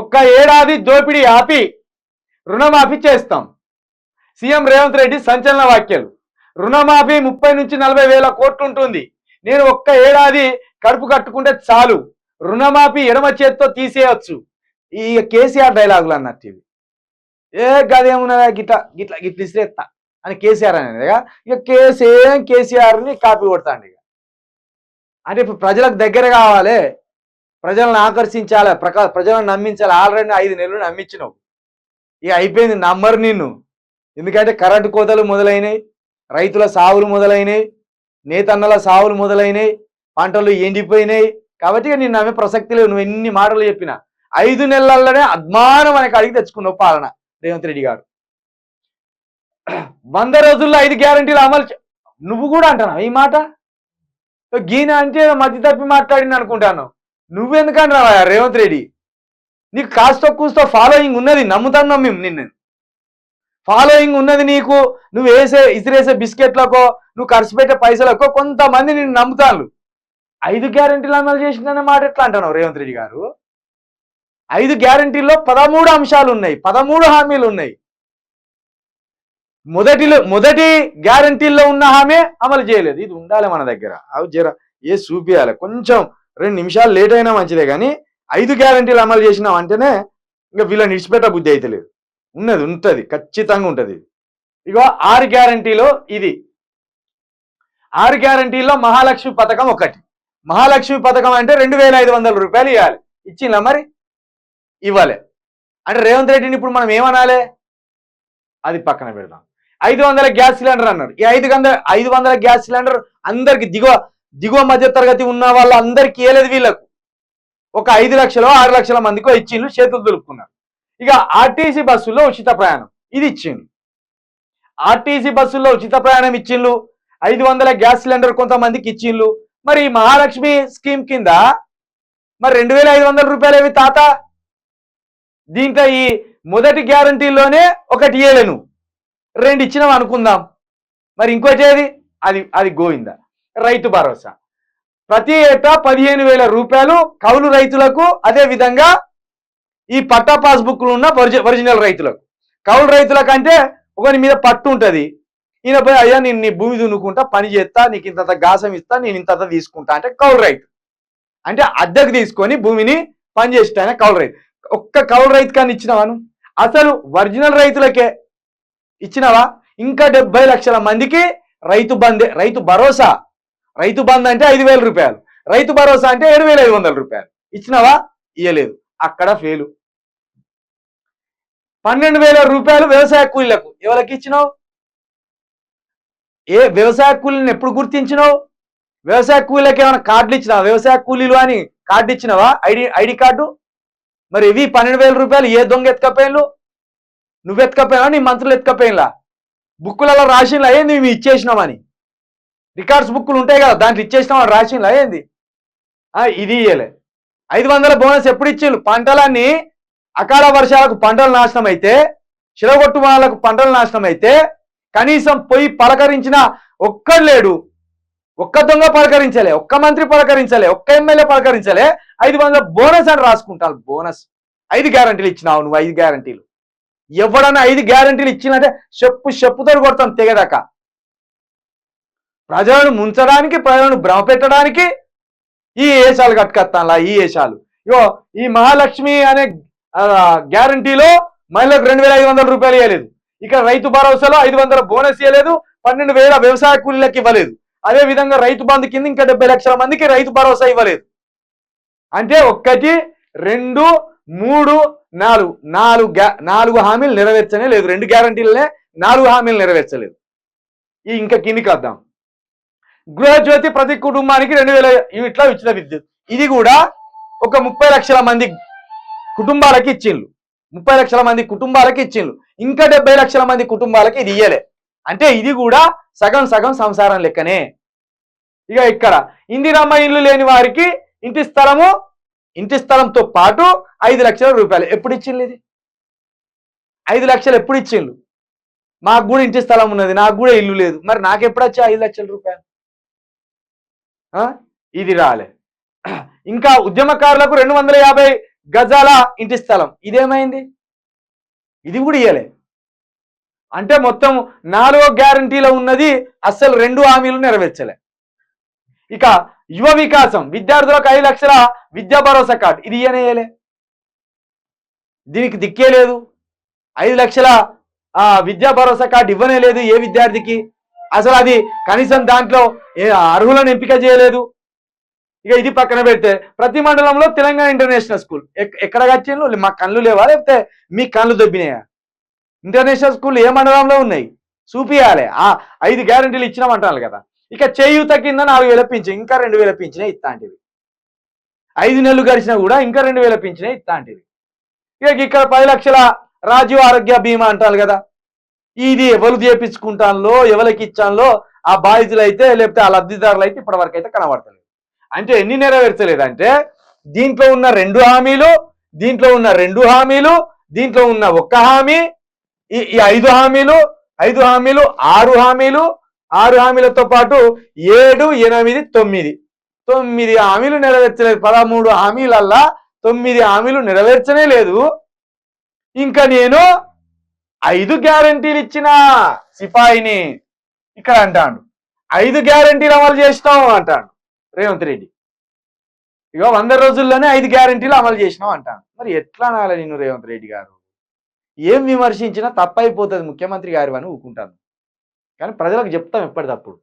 ఒక్క ఏడాది దోపిడీ ఆపి రుణమాఫీ చేస్తాం. సీఎం రేవంత్ రెడ్డి సంచలన వ్యాఖ్యలు. రుణమాఫీ ముప్పై నుంచి నలభై వేల కోట్లు ఉంటుంది. నేను ఒక్క ఏడాది కడుపు కట్టుకుంటే చాలు. రుణమాఫీ ఎడమ చేత్తో తీసేయచ్చు. ఈ కేసీఆర్ డైలాగులు అన్నట్టు ఇవి. ఏ గదేమున్నదా గిట్లా గిట్లా గిట్ల ఇసిరేస్తా అని కేసీఆర్ అనేది ఇక కేసీఎం కేసీఆర్ని కాపీ కొడతాండి ఇక. అంటే ఇప్పుడు ప్రజలకు దగ్గర కావాలి. ప్రజలను ఆకర్షించాలి ప్రకా ప్రజలను నమ్మించాలి. ఆల్రెడీ ఐదు నెలలు నమ్మించినావు. ఇక అయిపోయింది నమ్మరు నిన్ను. ఎందుకంటే కరెంటు కోతలు మొదలైనవి రైతుల సావులు మొదలైనవి నేతన్నల సావులు మొదలైనవి పంటలు ఎండిపోయినాయి. కాబట్టి నిన్ను నేను నమ్మే ప్రసక్తి లేవు నువ్వు ఎన్ని మాటలు చెప్పినా. ఐదు నెలల్లోనే అద్మానం మనకి అడిగి తెచ్చుకున్నావు పాలన. రేవంత్ రెడ్డి గారు. వంద రోజుల్లో ఐదు గ్యారంటీలు అమలు నువ్వు కూడా అంటున్నావు ఈ మాట? గీన అంటే మధ్య తప్పి మాట్లాడింది అనుకుంటాను. నువ్వెందుకంటున్నావా రేవంత్ రెడ్డి? నీకు కాస్త కూస్తో ఫాలోయింగ్ ఉన్నది నమ్ముతున్నాం మేము నిన్ను. ఫాలోయింగ్ ఉన్నది నీకు నువ్వు వేసే ఇసిరేసే బిస్కెట్లకో నువ్వు ఖర్చు పెట్టే పైసలకో కొంతమంది నిన్ను నమ్ముతాను ఐదు గ్యారంటీలు అమలు చేసిందనే మాట ఎట్లా అంటున్నావు రేవంత్ రెడ్డి గారు? ఐదు గ్యారంటీల్లో పదమూడు అంశాలు ఉన్నాయి పదమూడు హామీలు ఉన్నాయి. మొదటిలో మొదటి గ్యారంటీల్లో ఉన్న హామీ అమలు చేయలేదు. ఇది ఉండాలి మన దగ్గర. అవి జర ఏ చూపియాలి. కొంచెం రెండు నిమిషాలు లేట్ అయినా మంచిదే కానీ ఐదు గ్యారంటీలు అమలు చేసినాం అంటేనే ఇంకా వీళ్ళని విడిచిపెట్ట బుద్ధి అయితే లేదు. ఉన్నది ఉంటుంది ఖచ్చితంగా ఉంటుంది. ఇగో ఆరు గ్యారంటీలో ఇది. ఆరు గ్యారంటీలో మహాలక్ష్మి పథకం ఒకటి. మహాలక్ష్మి పథకం అంటే రెండు వేల ఐదు వందల రూపాయలు ఇవ్వాలి. ఇచ్చిందా మరి? ఇవ్వాలి. అంటే రేవంత్ రెడ్డిని ఇప్పుడు మనం ఏమనాలి? అది పక్కన పెడదాం. ఐదు వందల గ్యాస్ సిలిండర్ అన్నారు. ఈ ఐదు వందల ఐదు వందల గ్యాస్ సిలిండర్ అందరికి దిగువ దిగువ మధ్య తరగతి ఉన్న వాళ్ళందరికీ ఇవ్వలేదు వీళ్ళకు? ఒక ఐదు లక్షలు ఆరు లక్షల మందికో ఇచ్చిండ్రు చేతులు దులుపుకున్నారు. ఇక ఆర్టీసీ బస్సుల్లో ఉచిత ప్రయాణం. ఇది ఇచ్చిండు ఆర్టీసీ బస్సుల్లో ఉచిత ప్రయాణం ఇచ్చిండ్రు. ఐదు వందల గ్యాస్ సిలిండర్ కొంతమందికి ఇచ్చిండ్రు. మరి మహాలక్ష్మి స్కీమ్ కింద మరి రెండు వేల ఐదు వందల రూపాయలు ఏవి తాత? దీంట్లో ఈ మొదటి గ్యారంటీలోనే ఒకటి ఇయ్యలేను రెండు ఇచ్చినాం అనుకుందాం. మరి ఇంకోటి ఏది? అది అది గోయిందా రైతు భరోసా. ప్రతి ఏటా పదిహేను వేల రూపాయలు కౌలు రైతులకు అదే విధంగా ఈ పట్టా పాస్బుక్లు ఉన్న ఒరిజి- ఒరిజినల్ రైతులకు. కౌలు రైతులకు అంటే ఒకరి మీద పట్టు ఉంటుంది. ఈయన పోయి అయ్యా నేను నీ భూమి దున్నుకుంటా పని చేస్తా నీకు ఇంత గాసం ఇస్తా నేను ఇంత తీసుకుంటా అంటే కౌలు రైతు. అంటే అద్దెకు తీసుకొని భూమిని పని చేస్తానే కౌలు రైతు. ఒక్క కౌలు రైతు కానీ ఇచ్చినావాను అసలు ఒరిజినల్ రైతులకే ఇచ్చినావా? ఇంకా డెబ్బై లక్షల మందికి రైతు బందే రైతు భరోసా. రైతు బంద్ అంటే ఐదు వేల రూపాయలు. రైతు భరోసా అంటే ఏడు వేల ఐదు వందల రూపాయలు. ఇచ్చినావా? ఇయ్యలేదు. అక్కడ ఫెయిలు పన్నెండు వేల రూపాయలు వ్యవసాయ కూలీలకు ఎవరికి ఇచ్చినావు? ఏ వ్యవసాయ కూలీని ఎప్పుడు గుర్తించినావు? వ్యవసాయ కూలీలకు ఏమైనా కార్డులు ఇచ్చినావా? వ్యవసాయ కూలీలు అని కార్డు ఇచ్చినావా? ID ID card? మరి ఇవి పన్నెండు వేల రూపాయలు ఏ దొంగ ఎత్తుకపోయిన్లు నువ్వు ఎత్తుకపోయినా నీ మంత్రులు ఎత్తుకపోయినలా? బుక్కులలో రాసినలా? ఏంది మేము ఇచ్చేసినామని రికార్డ్స్ బుక్కులు ఉంటాయి కదా దాంట్లో ఇచ్చేసినామని రాసింలా ఏంది? ఇది ఇయ్యలే. ఐదు వందల బోనస్ ఎప్పుడు ఇచ్చిండ్రు? పంటలన్నీ అకాల వర్షాలకు పంటలు నాశనం అయితే చిరగొట్టు వాళ్ళకు పంటలు నాశనం అయితే కనీసం పొయ్యి పలకరించిన ఒక్కడు లేడు. ఒక్క దొంగ పలకరించలే ఒక్క మంత్రి పలకరించలే ఒక్క ఎమ్మెల్యే పలకరించలే ఐదు వందల బోనస్ అని రాసుకుంటాను బోనస్. ఐదు గ్యారంటీలు ఇచ్చినావు నువ్వు ఐదు గ్యారంటీలు. ఎవడన్నా ఐదు గ్యారంటీలు ఇచ్చినంటే చెప్పు చెప్పుతో కొడతాం తెగదాకా ప్రజలను ముంచడానికి ప్రజలను భ్రమపెట్టడానికి ఈ ఏషాలు కట్టుకొస్తానులా ఈ ఏషాలు. ఇగో ఈ మహాలక్ష్మి అనే గ్యారంటీలో మహిళలకు రెండు వేల ఐదు వందల రూపాయలు ఇవ్వలేదు ఇక రైతు భరోసాలో ఐదు వందల బోనస్ ఇవ్వలేదు పన్నెండు వేల వ్యవసాయ కూలీలకు ఇవ్వలేదు. అదే విధంగా రైతు బంధు కింద ఇంకా డెబ్బై లక్షల మందికి రైతు భరోసా ఇవ్వలేదు. అంటే ఒక్కటి రెండు మూడు నాలుగు నాలుగు గ్యా నాలుగు హామీలు నెరవేర్చనే లేదు. రెండు గ్యారంటీలనే నాలుగు హామీలు నెరవేర్చలేదు. ఈ ఇంకా కిందికి వద్దాం. గృహజ్యోతి ప్రతి కుటుంబానికి రెండు వేల యూనిట్ల ఉచిత విద్యుత్. ఇది కూడా ఒక ముప్పై లక్షల మంది కుటుంబాలకి ఇచ్చిండ్రు ముప్పై లక్షల మంది కుటుంబాలకి ఇచ్చిండ్రు ఇంకా డెబ్బై లక్షల మంది కుటుంబాలకి ఇది ఇయ్యలే. అంటే ఇది కూడా సగం సగం సంసారం లెక్కనే. ఇక ఇక్కడ ఇందిరమ్మ ఇల్లు లేని వారికి ఇంటి స్థలము ఇంటి స్థలంతో పాటు ఐదు లక్షల రూపాయలు. ఎప్పుడు ఇచ్చిండ్రు ఇది? ఐదు లక్షలు ఎప్పుడు ఇచ్చిండ్రు మాకు కూడా ఇంటి స్థలం ఉన్నది నాకు కూడా ఇల్లు లేదు. మరి నాకు ఎప్పుడు ఐదు లక్షల రూపాయలు? ఇది రాలే. ఇంకా ఉద్యమకారులకు రెండు వందల యాభై గజాల ఇంటి స్థలం. ఇదేమైంది? ఇది కూడా ఇయ్యలే. అంటే మొత్తం నాలుగో గ్యారంటీలో ఉన్నది అస్సలు రెండు హామీలు నెరవేర్చలే. ఇక యువ వికాసం. విద్యార్థులకు ఐదు లక్షల విద్యా భరోసా కార్డు. ఇది ఇయ్యనేయలే దీనికి దిక్కే లేదు. ఐదు లక్షల విద్యా భరోసా కార్డు ఇవ్వనే లేదు ఏ విద్యార్థికి? అసలు అది కనీసం దాంట్లో ఏ అర్హులను ఎంపిక చేయలేదు. ఇక ఇది పక్కన పెడితే ప్రతి మండలంలో తెలంగాణ ఇంటర్నేషనల్ స్కూల్. ఎక్- ఎక్కడ కట్టిండ్రు? మా కళ్ళు లేవా? లేకపోతే మీ కళ్ళు దొబ్బినాయా? ఇంటర్నేషనల్ స్కూల్ ఏ మండలంలో ఉన్నాయి? చూపియాలి ఆ ఐదు గ్యారంటీలు ఇచ్చినామంటారు కదా. ఇక చేయూత కింద నాలుగు వేల పింఛన్ ఇంకా రెండు వేల పింఛనే ఇస్తాంటివి ఐదు నెలలు గడిచినా కూడా ఇంకా రెండు వేల పింఛనే ఇస్తాంటివి ఇక ఇక్కడ పది లక్షల రాజీవ్ ఆరోగ్య బీమా అంటారు కదా. ఇది ఎవరు చేపించుకుంటాలో ఎవరికి ఇచ్చానో ఆ బాధితులు అయితే లేకపోతే ఆ లబ్ధిదారులు అయితే ఇప్పటివరకు అయితే కనబడతలేదు. అంటే ఎన్ని నెరవేర్చలేదంటే దీంట్లో ఉన్న రెండు హామీలు దీంట్లో ఉన్న రెండు హామీలు దీంట్లో ఉన్న ఒక్క హామీ ఈ ఈ ఐదు హామీలు ఐదు హామీలు ఆరు హామీలు ఆరు హామీలతో పాటు ఏడు ఎనిమిది తొమ్మిది. తొమ్మిది హామీలు నెరవేర్చలేదు. పదమూడు హామీలల్లా తొమ్మిది హామీలు నెరవేర్చనే లేదు. ఇంకా నేను ఐదు గ్యారంటీలు ఇచ్చిన సిపాయిని ఇక్కడ అంటాడు. ఐదు గ్యారంటీలు అమలు చేసినాం అంటాడు. రేవంత్ రెడ్డి. ఇక వంద రోజుల్లోనే ఐదు గ్యారంటీలు అమలు చేసినాం అంటాను మరి ఎట్లా అనాలి నేను రేవంత్ రెడ్డి గారు? ఏం విమర్శించినా తప్పైపోతుంది ముఖ్యమంత్రి గారు అని ఊకుంటాను. కానీ ప్రజలకు చెప్తాం ఎప్పటికప్పుడు